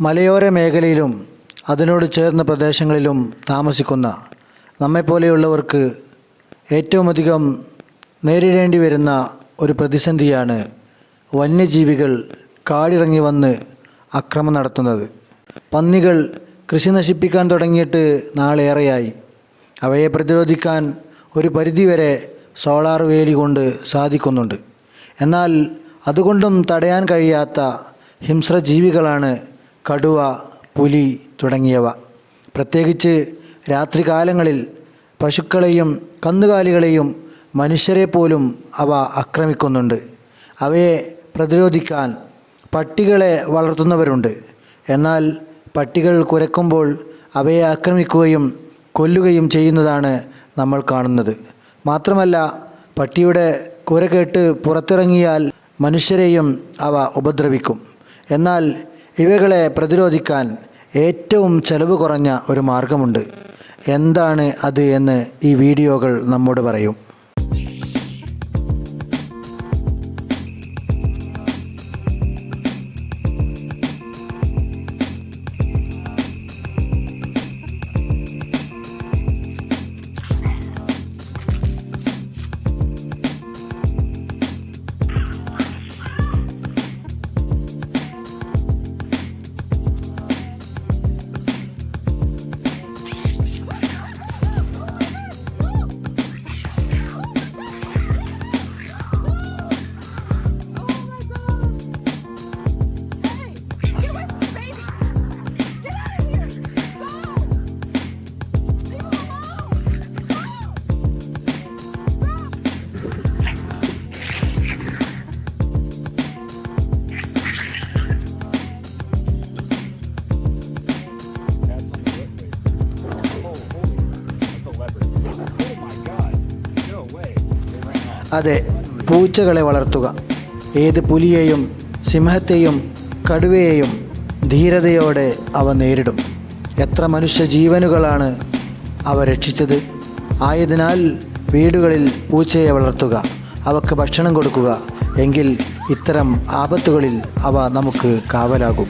മലയോര മേഖലയിലും അതിനോട് ചേർന്ന പ്രദേശങ്ങളിലും താമസിക്കുന്ന നമ്മെപ്പോലെയുള്ളവർക്ക് ഏറ്റവും അധികം നേരിടേണ്ടി വരുന്ന ഒരു പ്രതിസന്ധിയാണ് വന്യജീവികൾ കാടിറങ്ങി വന്ന് അക്രമം നടത്തുന്നത്. പന്നികൾ കൃഷി നശിപ്പിക്കാൻ തുടങ്ങിയിട്ട് നാളേറെയായി. അവയെ പ്രതിരോധിക്കാൻ ഒരു പരിധിവരെ സോളാർ വേലി കൊണ്ട് സാധിക്കുന്നുണ്ട്. എന്നാൽ അതുകൊണ്ടും തടയാൻ കഴിയാത്ത ഹിംസ്രജീവികളാണ് കടുവ പുലി തുടങ്ങിയവ. പ്രത്യേകിച്ച് രാത്രികാലങ്ങളിൽ പശുക്കളെയും കന്നുകാലികളെയും മനുഷ്യരെ പോലും അവ ആക്രമിക്കുന്നുണ്ട്. അവയെ പ്രതിരോധിക്കാൻ പട്ടികളെ വളർത്തുന്നവരുണ്ട്. എന്നാൽ പട്ടികൾ കുരക്കുമ്പോൾ അവയെ ആക്രമിക്കുകയും കൊല്ലുകയും ചെയ്യുന്നതാണ് നമ്മൾ കാണുന്നത്. മാത്രമല്ല പട്ടിയുടെ കുര കേട്ട് പുറത്തിറങ്ങിയാൽ മനുഷ്യരെയും അവ ഉപദ്രവിക്കും. എന്നാൽ ഇവകളെ പ്രതിരോധിക്കാൻ ഏറ്റവും ചെലവ് കുറഞ്ഞ ഒരു മാർഗമുണ്ട്. എന്താണ് അത് എന്ന് ഈ വീഡിയോകൾ നമ്മോട് പറയും. അതെ പൂച്ചകളെ വളർത്തുക. ഏത് പുലിയെയും സിംഹത്തെയും കടുവയെയും ധീരതയോടെ അവ നേരിടും. എത്ര മനുഷ്യ ജീവനുകളാണ് അവ രക്ഷിച്ചത്? ആയതിനാൽ വീടുകളിൽ പൂച്ചയെ വളർത്തുക അവക്ക് ഭക്ഷണം കൊടുക്കുക എങ്കിൽ ഇത്തരം ആപത്തുകളിൽ അവ നമുക്ക് കാവലാകും.